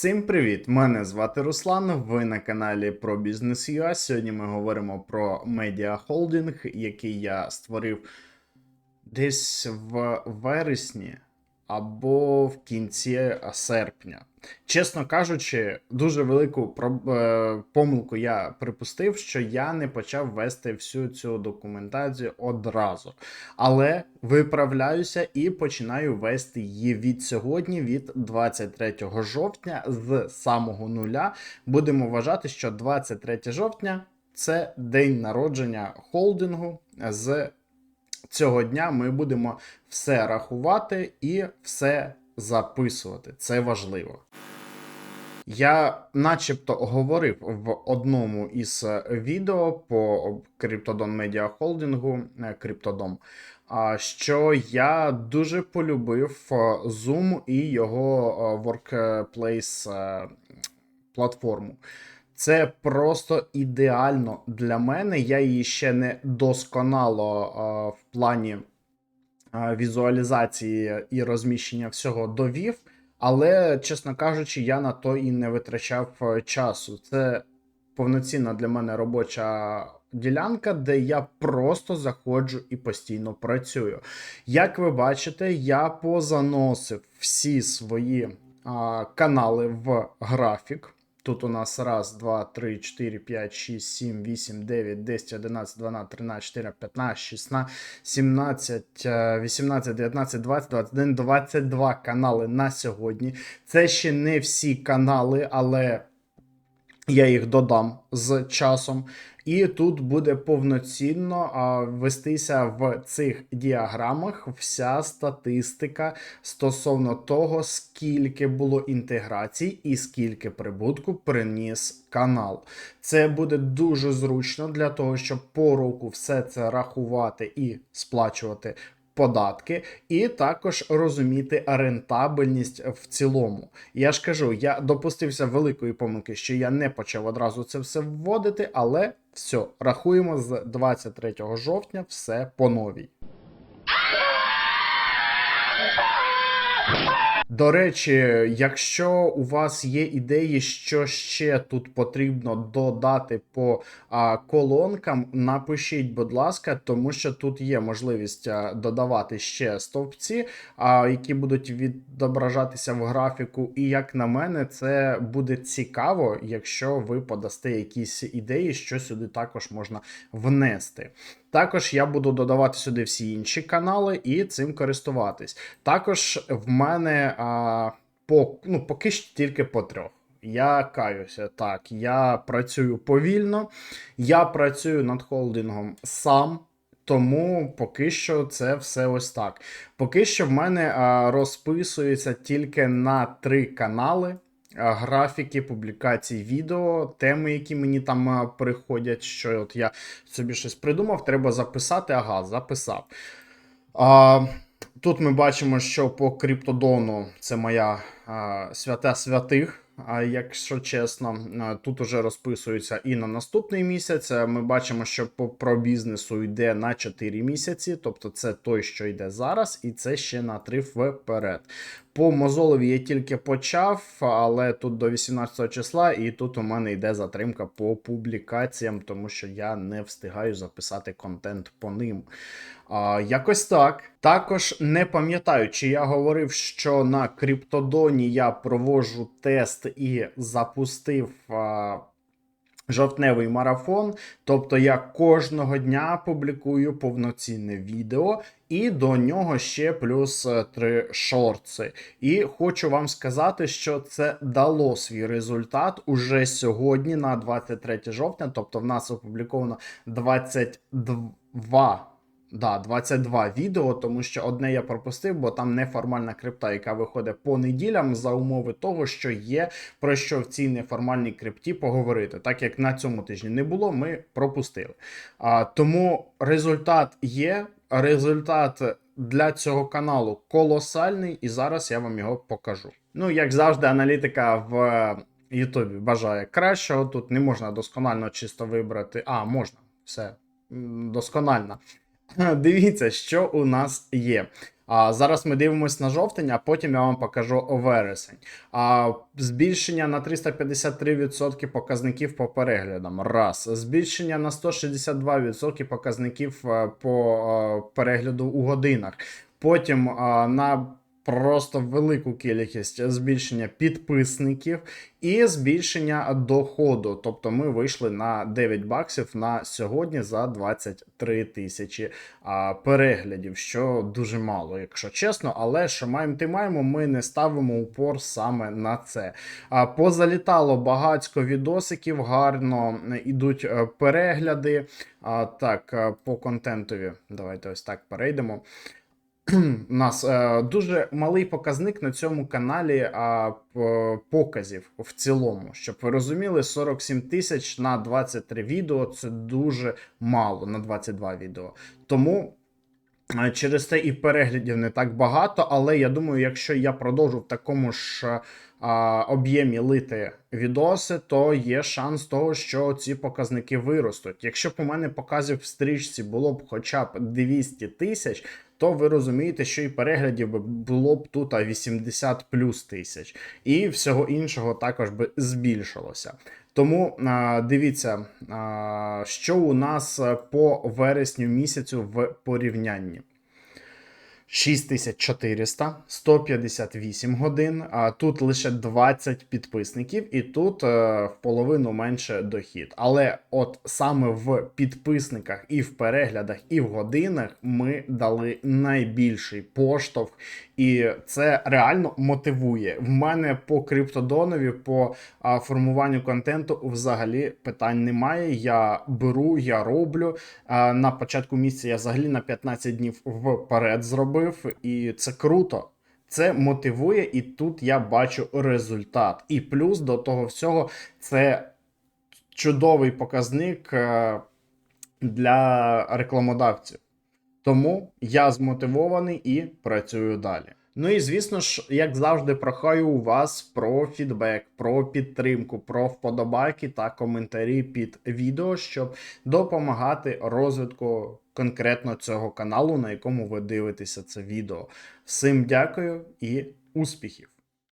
Всім привіт! Мене звати Руслан. Ви на каналі про бізнес UA. Сьогодні ми говоримо про медіа холдинг, який я створив десь в вересні або в кінці серпня. Чесно кажучи, дуже велику е, помилку я припустив, що я не почав вести всю цю документацію одразу. Але виправляюся і починаю вести її від сьогодні, від 23 жовтня, з самого нуля. Будемо вважати, що 23 жовтня це день народження холдингу. З цього дня ми будемо все рахувати і все записувати. Це важливо. Я начебто говорив в одному із е, відео по Cryptodon Media Holding, е, а, що я дуже полюбив е, Zoom і його Workplace платформу. Це просто ідеально для мене. Я її ще не досконало а, в плані а, візуалізації і розміщення всього довів. Але, чесно кажучи, я на то і не витрачав е, часу. Це повноцінна для мене робоча ділянка, де я просто заходжу і постійно працюю. Як ви бачите, я позаносив всі свої а, канали в графік. Тут у нас раз, два, три, чотири, п'ять, шість, сім, вісім, дев'ять, десять, одинадцять, дванадцять, тринадцять, чотири, п'ятнадцять, шістнадцять, сімнадцять, е, вісімнадцять, дев'ятнадцять, двадцять, двадцять один, двадцять два канали на сьогодні. Це ще не всі канали, але я їх додам з часом. І тут буде повноцінно а, вестися в цих діаграмах вся статистика стосовно того, скільки було інтеграцій і скільки прибутку приніс канал. Це буде дуже зручно для того, щоб по року все це рахувати і сплачувати податки, і також розуміти рентабельність в цілому. Я ж кажу, я допустився великої помилки, що я не почав одразу це все вводити, але все, рахуємо з 23 жовтня все по новій. До речі, якщо у вас є ідеї, що ще тут потрібно додати по а, колонкам, напишіть, будь ласка, тому що тут є можливість а, додавати ще стовпці, а, які будуть відображатися в графіку. І як на мене, це буде цікаво, якщо ви подасте якісь ідеї, що сюди також можна внести. Також я буду додавати сюди всі інші канали і цим користуватись. Також в мене а, по, ну, поки що тільки по трьох. Я каюся так, я працюю повільно, я працюю над холдингом сам. Тому поки що це все ось так. Поки що в мене а, розписується тільки на три канали. Графіки, публікації відео, теми, які мені там приходять, що от я собі щось придумав, треба записати. Ага, записав. А, тут ми бачимо, що по криптодону це моя а, свята святих. Якщо чесно, тут уже розписується і на наступний місяць. Ми бачимо, що про бізнесу йде на 4 місяці, тобто це той, що йде зараз, і це ще на 3 вперед. По Мозолові я тільки почав, але тут до 18 числа, і тут у мене йде затримка по публікаціям, тому що я не встигаю записати контент по ним. А, якось так. Також не пам'ятаю, чи я говорив, що на Криптодоні я проводжу тест і запустив. А, Жовтневий марафон, тобто я кожного дня публікую повноцінне відео, і до нього ще плюс е, три шорти. І хочу вам сказати, що це дало свій результат уже сьогодні, на 23 жовтня. Тобто, в нас опубліковано 22. Да, 22 відео, тому що одне я пропустив, бо там неформальна крипта, яка виходить по неділям за умови того, що є про що в цій неформальній крипті поговорити. Так як на цьому тижні не було, ми пропустили. А, тому результат є. Результат для цього каналу колосальний, і зараз я вам його покажу. Ну, як завжди, аналітика в Ютубі бажає кращого. Тут не можна досконально чисто вибрати. А, можна, все досконально. Дивіться, що у нас є. А зараз ми дивимося на жовтень, а потім я вам покажу вересень. А збільшення на 353% показників по переглядам. Раз. Збільшення на 162% показників е, по е, перегляду у годинах. Потім е, на просто велику кількість збільшення підписників і збільшення доходу. Тобто ми вийшли на 9 баксів на сьогодні за 23 тисячі переглядів, що дуже мало, якщо чесно. Але що маємо, ти маємо, ми не ставимо упор саме на це. А, позалітало багатько відосиків, гарно ідуть е, перегляди. А, так, е, по контентові. Давайте ось так перейдемо. У нас е, дуже малий показник на цьому каналі а, показів в цілому. Щоб ви розуміли, 47 тисяч на 23 відео це дуже мало на 22 відео. Тому. е, Через це і переглядів не так багато, але я думаю, якщо я продовжу в такому ж е, об'ємі лити відоси, то є шанс того, що ці показники виростуть. Якщо б у мене показів в стрічці було б хоча б 200 тисяч, то ви розумієте, що і переглядів було б тут а, 80 плюс тисяч, і всього іншого також би збільшилося. Тому дивіться, що у нас по вересню місяцю в порівнянні. 6400, 158 годин, а тут лише 20 підписників, і тут е, в половину менше дохід. Але от саме в підписниках і в переглядах, і в годинах ми дали найбільший поштовх, і це реально мотивує. В мене по криптодонові, по формуванню контенту взагалі питань немає. Я беру, я роблю. На початку місяця я взагалі на 15 днів вперед зробив, і це круто. Це мотивує, і тут я бачу результат. І плюс до того всього, це чудовий показник е, для рекламодавців. Тому я змотивований і працюю далі. Ну і звісно ж, як завжди, прохаю у вас про фідбек, про підтримку, про вподобайки та коментарі під відео, щоб допомагати розвитку конкретно цього каналу, на якому ви дивитеся це відео. Всім дякую і успіхів!